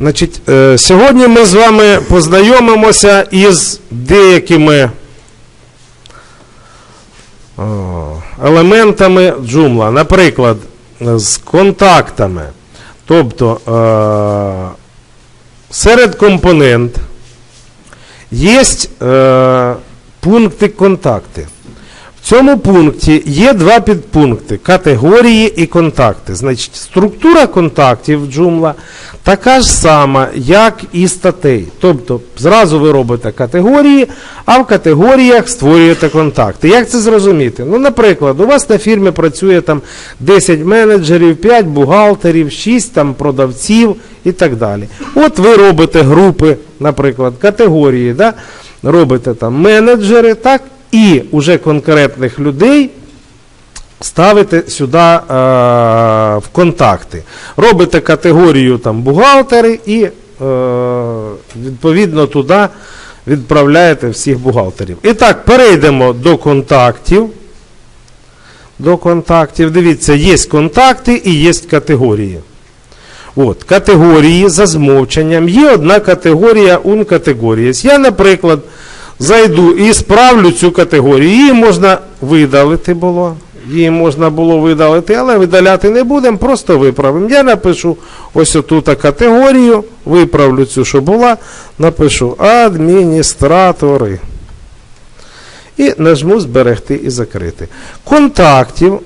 Значить, е, сьогодні ми з вами познайомимося із деякими елементами джумла. Наприклад, з контактами. Тобто е, серед компонент є е, пункти контакти. В цьому пункті є два підпункти категорії і контакти. Значить, структура контактів Joomla така ж сама, як і статей. Тобто, зразу ви робите категорії, а в категоріях створюєте контакти. Як це зрозуміти? Ну, наприклад, у вас на фірмі працює там 10 менеджерів, 5 бухгалтерів, 6 там продавців і так далі. От ви робите групи, наприклад, категорії, да? робите там менеджери, так? І уже конкретних людей ставите сюди е, в контакти. Робите категорію там бухгалтери і е, відповідно туди відправляєте всіх бухгалтерів. І так, перейдемо до контактів. До контактів. Дивіться, є контакти і є категорії. От, категорії за змовченням. Є одна категорія ункатегорія. Я, наприклад, зайду і справлю цю категорію. Її можна видалити було. Її можна було видалити, але видаляти не будемо, просто виправимо. Я напишу ось оту категорію, виправлю цю, що була, напишу адміністратори. І нажму зберегти і закрити. Контактів.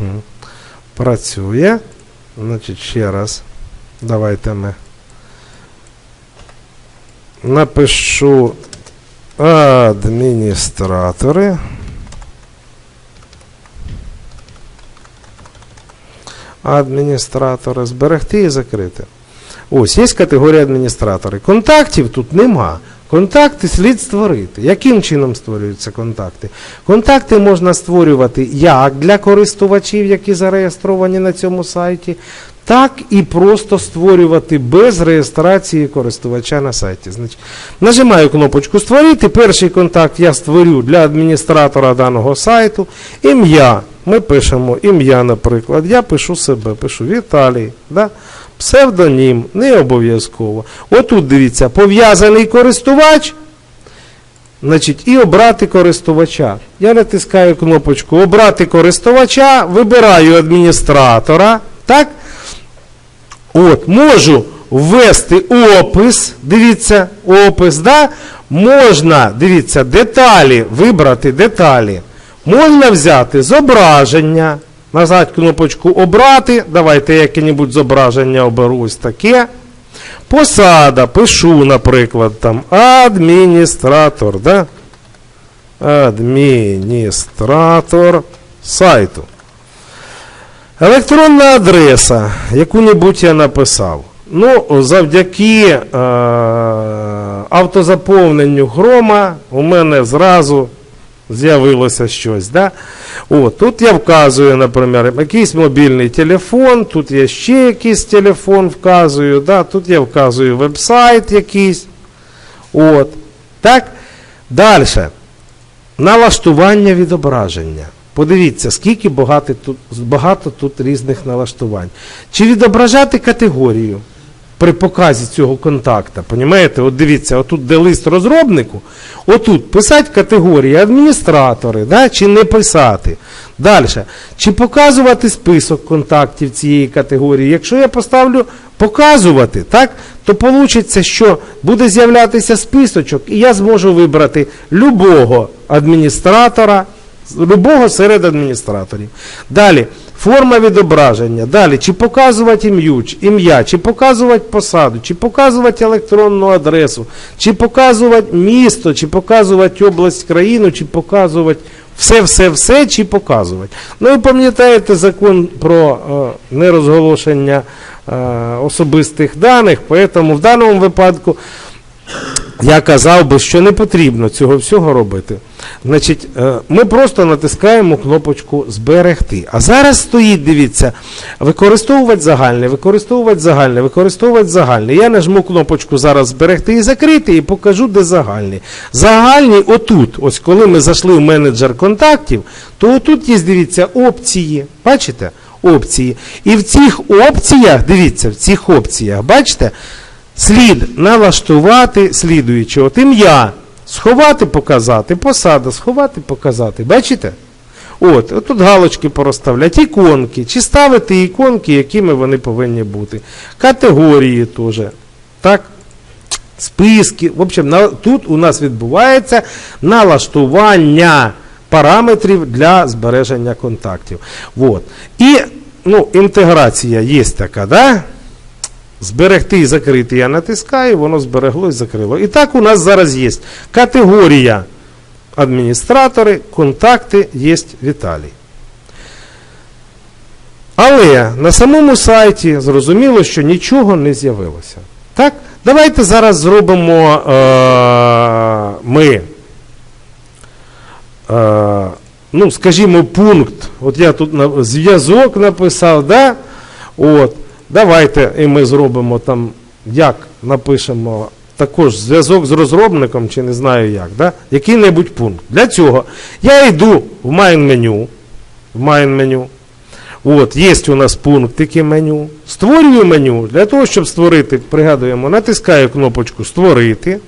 Угу. Працює. Значить, ще раз. Давайте ми напишу адміністратори. Адміністратори. Зберегти і закрити. Ось, є категорія адміністратори. Контактів тут нема. Контакти слід створити. Яким чином створюються контакти? Контакти можна створювати як для користувачів, які зареєстровані на цьому сайті, так і просто створювати без реєстрації користувача на сайті. Значить, нажимаю кнопочку Створити. Перший контакт я створю для адміністратора даного сайту. Ім'я. Ми пишемо ім'я, наприклад. Я пишу себе, пишу Віталій. Да? Псевдонім, не обов'язково. Отут дивіться, пов'язаний користувач. Значить, і обрати користувача. Я натискаю кнопочку Обрати користувача, вибираю адміністратора. Так? От, можу ввести опис. Дивіться, опис. да? Можна, дивіться, деталі, вибрати деталі. Можна взяти зображення. Нажати кнопочку Обрати. Давайте яке-небудь зображення оберу ось таке. Посада. Пишу, наприклад, там адміністратор. Да? Адміністратор сайту. Електронна адреса, яку-небудь я написав. Ну, завдяки е, автозаповненню хрома у мене зразу з'явилося щось. Да? О, тут я вказую, наприклад, якийсь мобільний телефон, тут я ще якийсь телефон вказую, да? тут я вказую веб-сайт якийсь. От. Так? Далі. Налаштування відображення. Подивіться, скільки багато тут, багато тут різних налаштувань. Чи відображати категорію при показі цього контакта? Понімаєте? От дивіться, отут де лист розробнику, отут писати категорії адміністратори, да? чи не писати. Далі. Чи показувати список контактів цієї категорії? Якщо я поставлю показувати, так, то вийде, що буде з'являтися списочок, і я зможу вибрати любого адміністратора любого серед адміністраторів. Далі, форма відображення. Далі, чи показувати ім'я, чи показувати посаду, чи показувати електронну адресу, чи показувати місто, чи показувати область країну, чи показувати все-все-все, чи показувати. Ну і пам'ятаєте закон про е, нерозголошення е, особистих даних, тому в даному випадку я казав би, що не потрібно цього всього робити. Значить, е, ми просто натискаємо кнопочку Зберегти. А зараз стоїть, дивіться, використовувати загальне, використовувати загальне, використовувати загальне. Я нажму кнопочку зараз зберегти і закрити і покажу, де загальні. Загальні отут, ось коли ми зайшли в менеджер контактів, то отут є, дивіться, опції. Бачите? Опції. І в цих опціях, дивіться, в цих опціях, бачите, слід налаштувати слідуюче. От ім'я. Сховати, показати, посада, сховати, показати. Бачите? От тут галочки порозставляти, іконки, чи ставити іконки, якими вони повинні бути. Категорії теж. Так? Списки. В общем, на, тут у нас відбувається налаштування параметрів для збереження контактів. От. І ну, інтеграція є така, да? Зберегти і закрити я натискаю, воно зберегло і закрило. І так у нас зараз є категорія адміністратори, контакти є Віталій. Але на самому сайті зрозуміло, що нічого не з'явилося. Так? Давайте зараз зробимо е, ми, е, ну, скажімо, пункт. От я тут зв'язок написав, да? От. Давайте і ми зробимо там, як напишемо також зв'язок з розробником, чи не знаю як, да? який-небудь пункт. Для цього я йду в main меню. В main меню. От, є у нас пунктики меню. Створюю меню. Для того, щоб створити, пригадуємо, натискаю кнопочку Створити.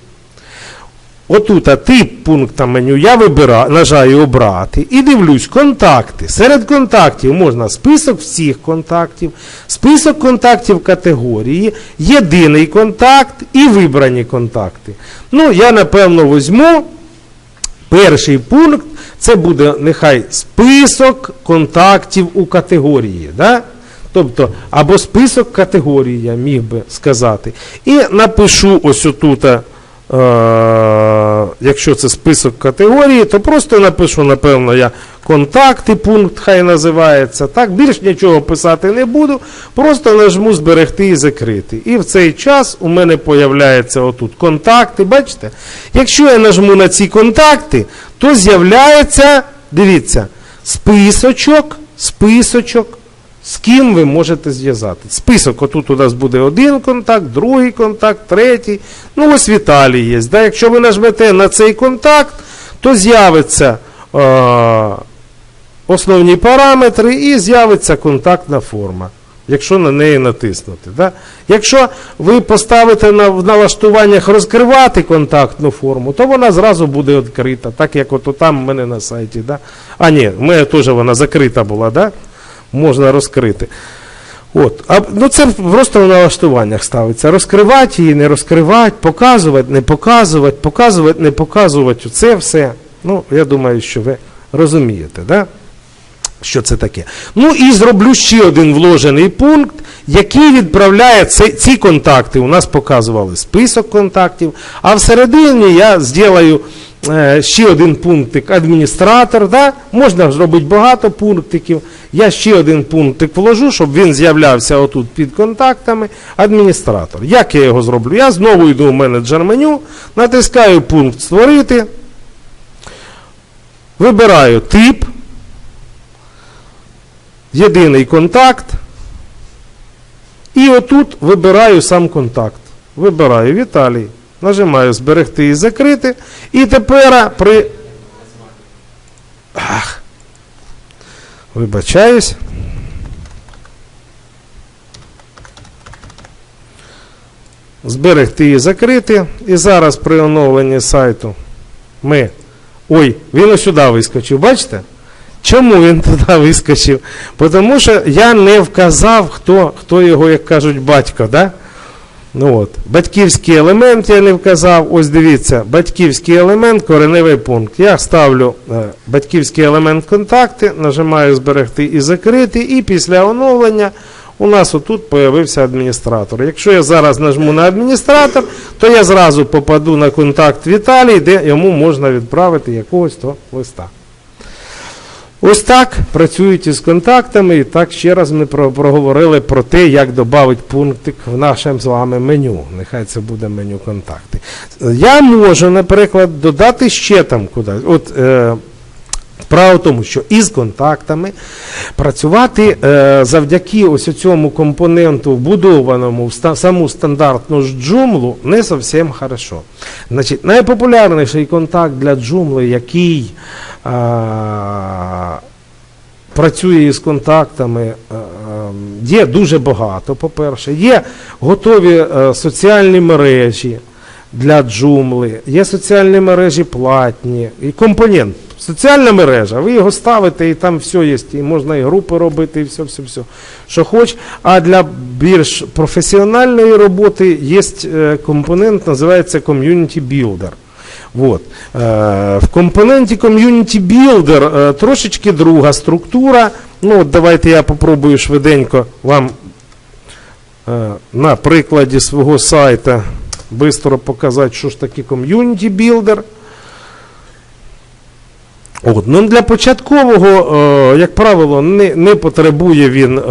Отут а тип пункта меню я вибираю, нажаю обрати і дивлюсь контакти. Серед контактів можна список всіх контактів, список контактів категорії, єдиний контакт і вибрані контакти. Ну, я напевно візьму перший пункт, це буде нехай список контактів у категорії. Да? Тобто, або список категорії, я міг би сказати. І напишу ось отут. Е, якщо це список категорії, то просто напишу, напевно, я контакти, пункт хай називається. Так, більш нічого писати не буду. Просто нажму зберегти і закрити. І в цей час у мене появляється отут контакти. Бачите? Якщо я нажму на ці контакти, то з'являється, дивіться, списочок, списочок. З ким ви можете зв'язати? Список, отут у нас буде один контакт, другий контакт, третій. Ну, ось Віталій є. Да? Якщо ви нажмете на цей контакт, то з'явиться е, основні параметри і з'явиться контактна форма, якщо на неї натиснути. Да? Якщо ви поставите на, в налаштуваннях розкривати контактну форму, то вона зразу буде відкрита, так як от там у мене на сайті. Да? А ні, в мене теж вона закрита була. Да? Можна розкрити. От. А, ну Це просто в налаштуваннях ставиться. Розкривати її, не розкривати, показувати, не показувати, показувати, не показувати. Це все. Ну, я думаю, що ви розумієте, да? що це таке. Ну і зроблю ще один вложений пункт, який відправляє ці, ці контакти. У нас показували список контактів, а всередині я зроблю ще один пунктик адміністратор. Да? Можна зробити багато пунктиків. Я ще один пунктик вложу, щоб він з'являвся отут під контактами. Адміністратор. Як я його зроблю? Я знову йду в менеджер меню, натискаю пункт Створити. Вибираю тип. Єдиний контакт. І отут вибираю сам контакт. Вибираю Віталій. Нажимаю зберегти і закрити. І тепер при. Ах. Вибачаюсь. Зберегти і закрити. І зараз при оновленні сайту ми. Ой, він сюди вискочив, бачите? Чому він туди вискочив? Тому що я не вказав, хто хто його, як кажуть, батько. Да? Ну от. Батьківський елемент я не вказав. Ось дивіться, батьківський елемент, кореневий пункт. Я ставлю е, батьківський елемент контакти, нажимаю зберегти і закрити, і після оновлення у нас отут з'явився адміністратор. Якщо я зараз нажму на адміністратор, то я зразу попаду на контакт Віталій, де йому можна відправити якогось то листа. Ось так працюють із контактами, і так ще раз ми проговорили про те, як додати пунктик в наше з вами меню. Нехай це буде меню контакти. Я можу, наприклад, додати ще там кудись. От, е, Справа в тому, що із контактами працювати е, завдяки ось цьому компоненту, вбудованому в ста, саму стандартну джумлу, не зовсім хорошо. Значить, найпопулярніший контакт для джумли, який працює із контактами, е, е, є дуже багато, по-перше. Є готові е, соціальні мережі для джумли, є соціальні мережі платні, і компонент. Соціальна мережа, ви його ставите, і там все є, і можна і групи робити, і все, все, все, що хоч. А для більш професіональної роботи є компонент, називається Community Builder. Вот. Е, В компоненті Community Builder трошечки друга структура. Ну, от давайте я попробую швиденько вам е, на прикладі свого сайта швидко показати, що ж таке Community Builder. От, ну для початкового, е, як правило, не, не потребує він. Е,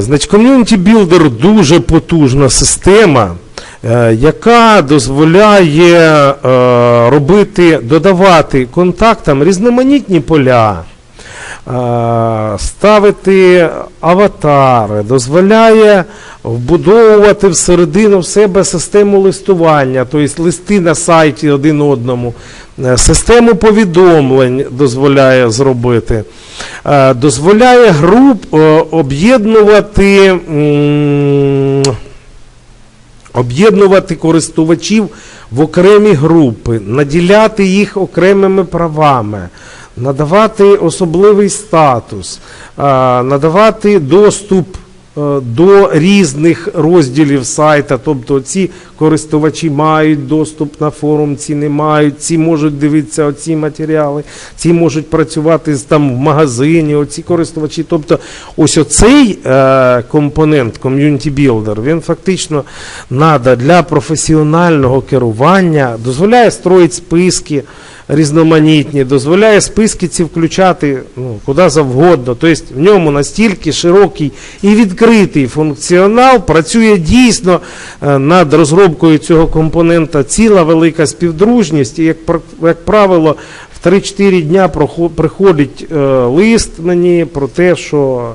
значить, Community Builder дуже потужна система, яка дозволяє е, робити, додавати контактам різноманітні поля. е, Ставити аватари, дозволяє вбудовувати всередину в себе систему листування, тобто листи на сайті один одному, Е, систему повідомлень дозволяє зробити, Е, дозволяє груп е, об'єднувати. Об'єднувати користувачів в окремі групи, наділяти їх окремими правами, надавати особливий статус, надавати доступ е, до різних розділів сайта, тобто ці користувачі мають доступ на форум, ці не мають, ці можуть дивитися оці матеріали, ці можуть працювати там в магазині, оці користувачі. Тобто ось оцей е, компонент Community Builder, він фактично надо для професіонального керування, дозволяє строїти списки різноманітні, дозволяє списки ці включати ну, куди завгодно. Тобто в ньому настільки широкий і відкритий функціонал, працює дійсно е, над розробкою цього компонента ціла велика співдружність, і як, як правило, в 3-4 дня приходить е, лист мені про те, що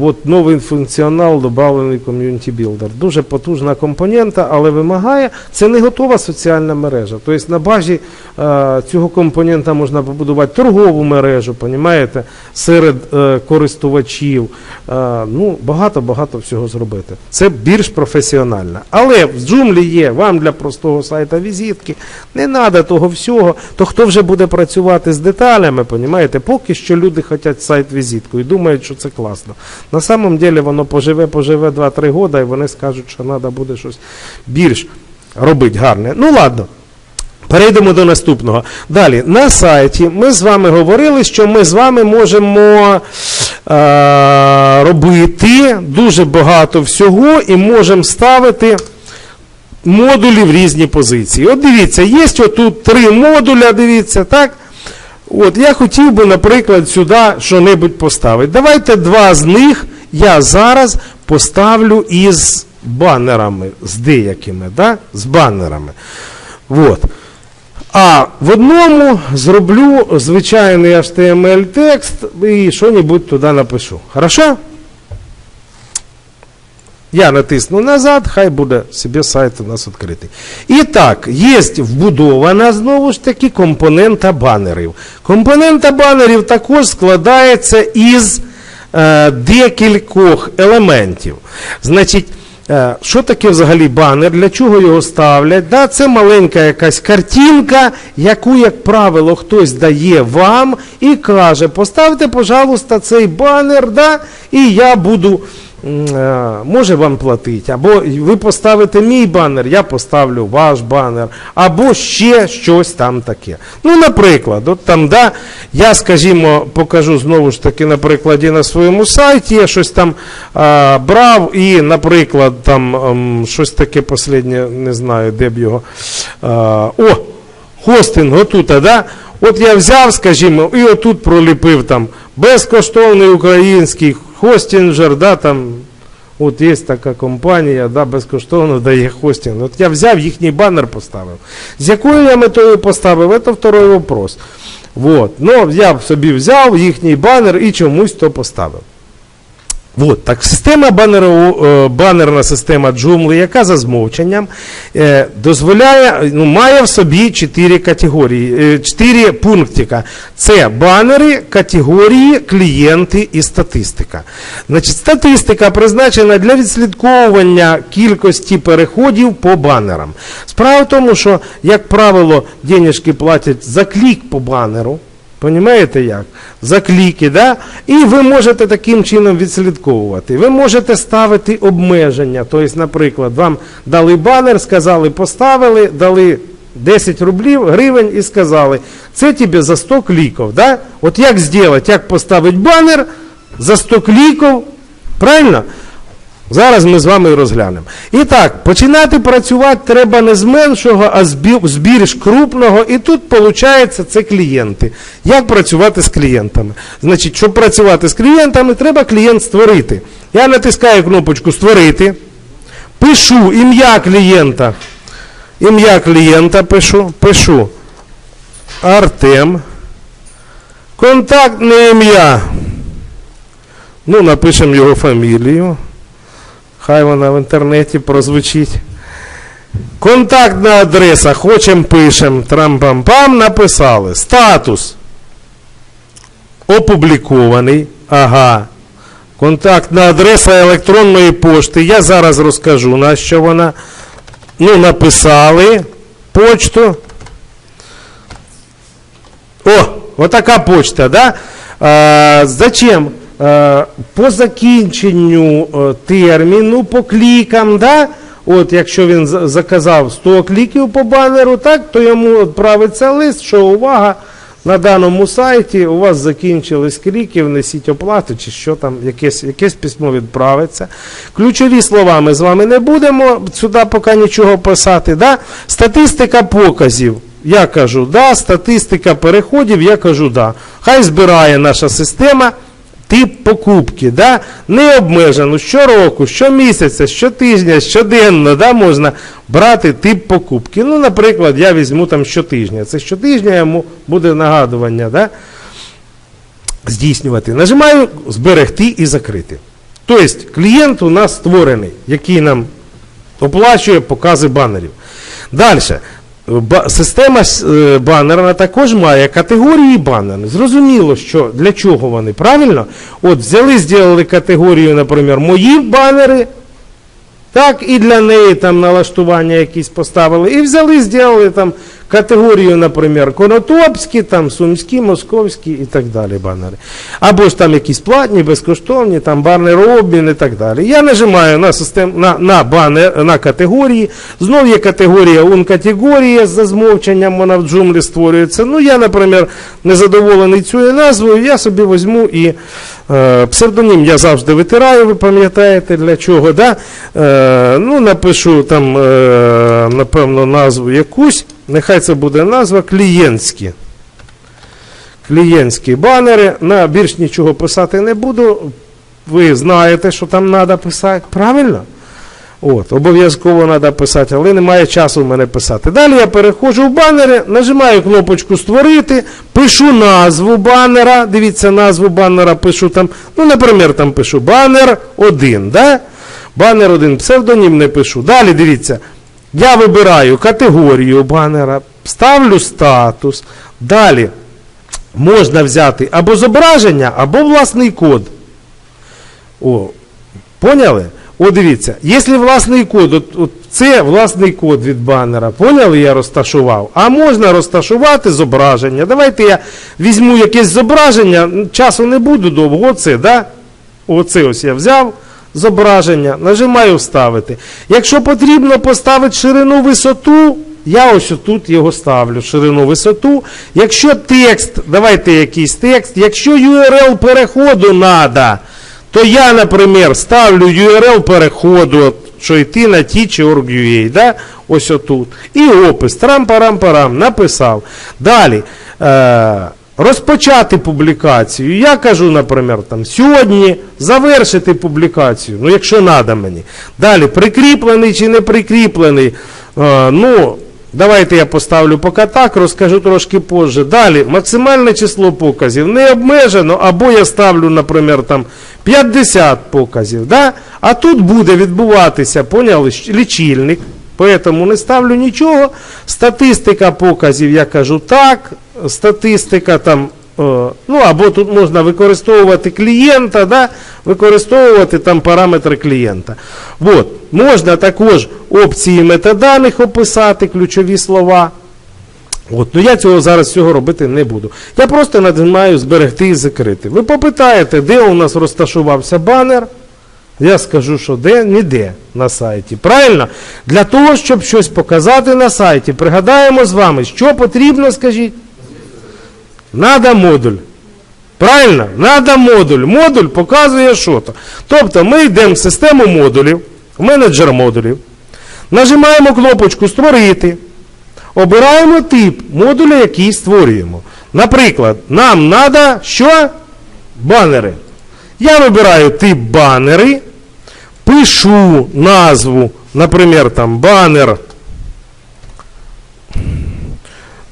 от новий функціонал додавлений Community Builder. Дуже потужна компонента, але вимагає, це не готова соціальна мережа. Тобто на базі е, цього компонента можна побудувати торгову мережу, понімаєте, серед е, користувачів. Е, ну, багато-багато всього зробити. Це більш професіонально. Але в джумлі є вам для простого сайта візитки, не треба того всього. То хто вже буде працювати з деталями, понімаєте, поки що люди хочуть сайт-візитку і думають, що це класно. На самом деле воно поживе, поживе 2-3 роки, і вони скажуть, що треба буде щось більш робити гарне. Ну ладно. Перейдемо до наступного. Далі, на сайті ми з вами говорили, що ми з вами можемо е, робити дуже багато всього і можемо ставити модулі в різні позиції. От дивіться, є отут три модуля, дивіться, так? От, я хотів би, наприклад, сюди що-небудь поставити. Давайте два з них я зараз поставлю із банерами, з деякими, да? з банерами. От. А в одному зроблю звичайний HTML текст і що-небудь туди напишу. Хорошо? Я натисну назад, хай буде собі сайт у нас відкритий. І так, є вбудована знову ж таки компонента банерів. Компонента банерів також складається із е, декількох елементів. Значить, е, що таке взагалі банер, для чого його ставлять? Да, це маленька якась картинка, яку, як правило, хтось дає вам і каже, поставте, пожалуйста, цей банер, да, і я буду може вам платити, або ви поставите мій банер, я поставлю ваш банер, або ще щось там таке. Ну, наприклад, от там, да, я, скажімо, покажу знову ж таки на прикладі на своєму сайті, я щось там а, брав і, наприклад, там ем, щось таке останнє, не знаю, де б його. А, о! хостинг отут, да? От я взяв, скажімо, і отут проліпив там безкоштовний український хостінджер, да, там, от є така компанія, да, безкоштовно дає хостінг. От я взяв їхній банер поставив. З якою я метою поставив, це второй вопрос. Вот. Ну, я собі взяв їхній банер і чомусь то поставив. Вот, так система банеру, е, банерна система Joomla, яка за змовченням е, дозволяє, ну, має в собі 4 категорії, е, 4 пунктика. Це банери, категорії, клієнти і статистика. Значить, статистика призначена для відслідковування кількості переходів по банерам. Справа в тому, що, як правило, денежки платять за клік по банеру. Понімаєте як? За кліки, да? І ви можете таким чином відслідковувати. Ви можете ставити обмеження. Тобто, наприклад, вам дали банер, сказали, поставили, дали 10 рублів, гривень і сказали, це тобі за 100 кліків. Да? От як зробити, як поставити банер за 100 кліків, правильно? Зараз ми з вами розглянемо. І так, починати працювати треба не з меншого, а з більш крупного. І тут виходить це клієнти. Як працювати з клієнтами? Значить, щоб працювати з клієнтами, треба клієнт створити. Я натискаю кнопочку Створити, пишу ім'я клієнта. Ім'я клієнта пишу, пишу Артем. Контактне ім'я. Ну, напишемо його фамілію. Хай вона в інтернеті прозвучить. Контактна адреса. Хочем пишем. Трам-пам-пам. Написали. Статус. Опублікований. Ага. Контактна адреса електронної пошти. Я зараз розкажу, на що вона. Ну, написали почту. О, отака почта, да? А, зачем? А, по закінченню е, терміну, по клікам, да? От якщо він заказав 100 кліків по банеру, так, то йому відправиться лист, що увага, на даному сайті у вас закінчились кліки, внесіть оплату, чи що там, якесь, якесь письмо відправиться. Ключові слова ми з вами не будемо сюди поки нічого писати. Да? Статистика показів. Я кажу, да, статистика переходів, я кажу, да. Хай збирає наша система тип покупки, да? не обмежено щороку, щомісяця, щотижня, щоденно да, можна брати тип покупки. Ну, наприклад, я візьму там щотижня. Це щотижня йому буде нагадування да? здійснювати. Нажимаю зберегти і закрити. Тобто клієнт у нас створений, який нам оплачує покази банерів. Далі. Ба- Система е, банерна також має категорії банерів. Зрозуміло, що для чого вони, правильно? От взяли, зробили категорію, наприклад, мої банери, так, і для неї там налаштування якісь поставили. І взяли, зробили там категорію, наприклад, конотопські, там, сумські, московські і так далі банери. Або ж там якісь платні, безкоштовні, там банерообмін і так далі. Я нажимаю на, систем, на, на, банер, на категорії. Знов є категорія ун-категорія за змовченням, вона в джумлі створюється. Ну, я, наприклад, незадоволений цією назвою, я собі візьму і е, псевдонім я завжди витираю, ви пам'ятаєте для чого. Да? Е, ну, напишу там, е, напевно, назву якусь. Нехай це буде назва клієнтські. Клієнтські банери. На більш нічого писати не буду. Ви знаєте, що там треба писати. Правильно? От, обов'язково треба писати, але немає часу в мене писати. Далі я переходжу в банери, нажимаю кнопочку Створити, пишу назву банера. Дивіться, назву банера пишу там. Ну, наприклад, там пишу банер 1. Да? Банер 1, псевдонім не пишу. Далі дивіться. Я вибираю категорію банера, ставлю статус. Далі можна взяти або зображення, або власний код. О, поняли? О, дивіться, якщо власний код, от, от це власний код від банера, поняли, я розташував. А можна розташувати зображення. Давайте я візьму якесь зображення, часу не буду довго, оце, да? Оце ось я взяв зображення, нажимаю вставити. Якщо потрібно поставити ширину висоту, я ось тут його ставлю, ширину висоту. Якщо текст, давайте якийсь текст, якщо URL переходу треба, то я, наприклад, ставлю URL переходу, що йти на ті чи да? ось отут. І опис, трам-парам-парам, написав. Далі. Е, розпочати публікацію. Я кажу, наприклад, там, сьогодні завершити публікацію, ну якщо треба мені. Далі, прикріплений чи не прикріплений. Е, ну, давайте я поставлю поки так, розкажу трошки позже. Далі, максимальне число показів не обмежено, або я ставлю, наприклад, там 50 показів. Да? А тут буде відбуватися, поняли, лічильник. Поэтому не ставлю нічого. Статистика показів, я кажу так. Статистика там, е, ну або тут можна використовувати клієнта, да? використовувати там параметри клієнта. От. Можна також опції метаданих описати, ключові слова. От, ну я цього зараз цього робити не буду. Я просто нажимаю зберегти і закрити. Ви попитаєте, де у нас розташувався банер. Я скажу, що де, ніде на сайті. Правильно? Для того, щоб щось показати на сайті, пригадаємо з вами, що потрібно, скажіть. Надо модуль. Правильно? Надо модуль. Модуль показує що то. Тобто ми йдемо в систему модулів, в менеджер модулів, нажимаємо кнопочку Створити. Обираємо тип модуля, який створюємо. Наприклад, нам треба що? Банери. Я вибираю тип банери, пишу назву, наприклад, там банер.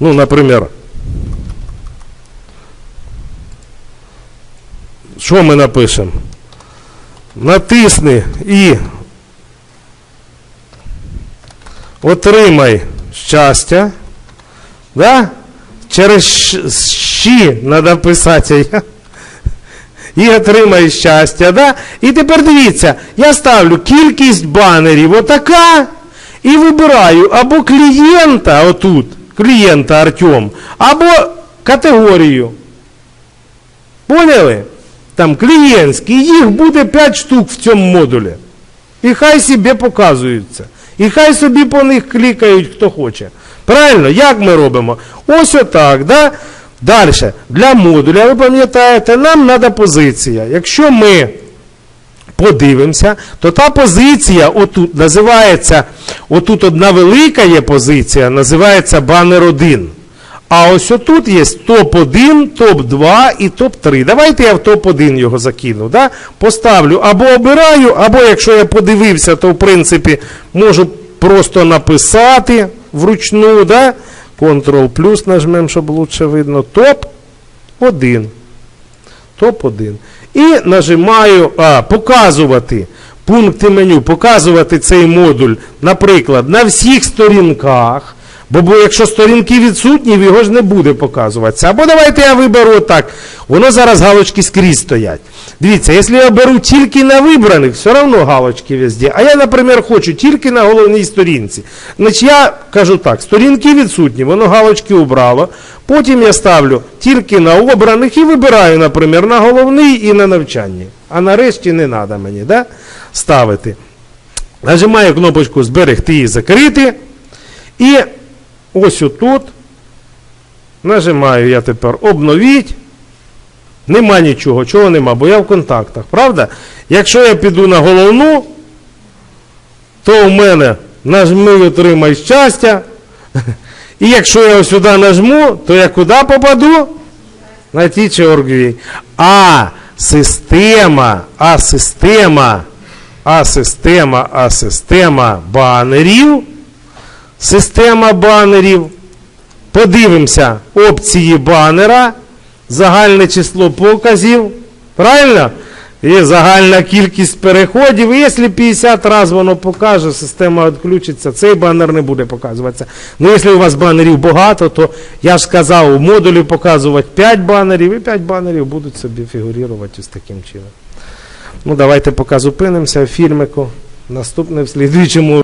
Ну, наприклад, що ми напишемо? Натисни і отримай щастя. Да? Через щі треба писати. І отримай щастя. Да? І тепер дивіться, я ставлю кількість банерів отака. І вибираю або клієнта отут, клієнта Артем, або категорію. Поняли? Там клієнтський, їх буде 5 штук в цьому модулі. І хай собі показуються. І хай собі по них клікають, хто хоче. Правильно? Як ми робимо? Ось отак. Да? Далі. Для модуля, ви пам'ятаєте, нам треба позиція. Якщо ми подивимося, то та позиція отут називається, отут одна велика є позиція, називається банер 1. А ось отут є топ-1, топ-2 і топ-3. Давайте я в топ-1 його закину. Да? Поставлю або обираю, або якщо я подивився, то в принципі можу просто написати вручну. Да? Ctrl плюс нажмемо, щоб лучше видно. Топ-1. Топ-1. І нажимаю а, показувати пункти меню, показувати цей модуль, наприклад, на всіх сторінках. Бо, якщо сторінки відсутні, його ж не буде показуватися. Або давайте я виберу так. Воно зараз галочки скрізь стоять. Дивіться, якщо я беру тільки на вибраних, все одно галочки везде. А я, наприклад, хочу тільки на головній сторінці. Значить, я кажу так, сторінки відсутні, воно галочки убрало. Потім я ставлю тільки на обраних і вибираю, наприклад, на головний і на навчанні. А нарешті не треба мені да, ставити. Нажимаю кнопочку Зберегти і закрити. І ось отут нажимаю я тепер обновіть. Нема нічого, чого нема, бо я в контактах, правда? Якщо я піду на головну, то у мене нажми отримай щастя. І якщо я сюди нажму, то я куди попаду? На ті чи. А система, а система, а система, а система банерів. Система банерів. Подивимося опції банера, загальне число показів. Правильно? І загальна кількість переходів. І якщо 50 разів воно покаже, система відключиться, цей банер не буде показуватися. Ну, якщо у вас банерів багато, то я ж сказав, у модулі показувати 5 банерів, і 5 банерів будуть собі фігурувати ось таким чином. Ну, давайте поки зупинимося фільмику. Наступне в слідуючому.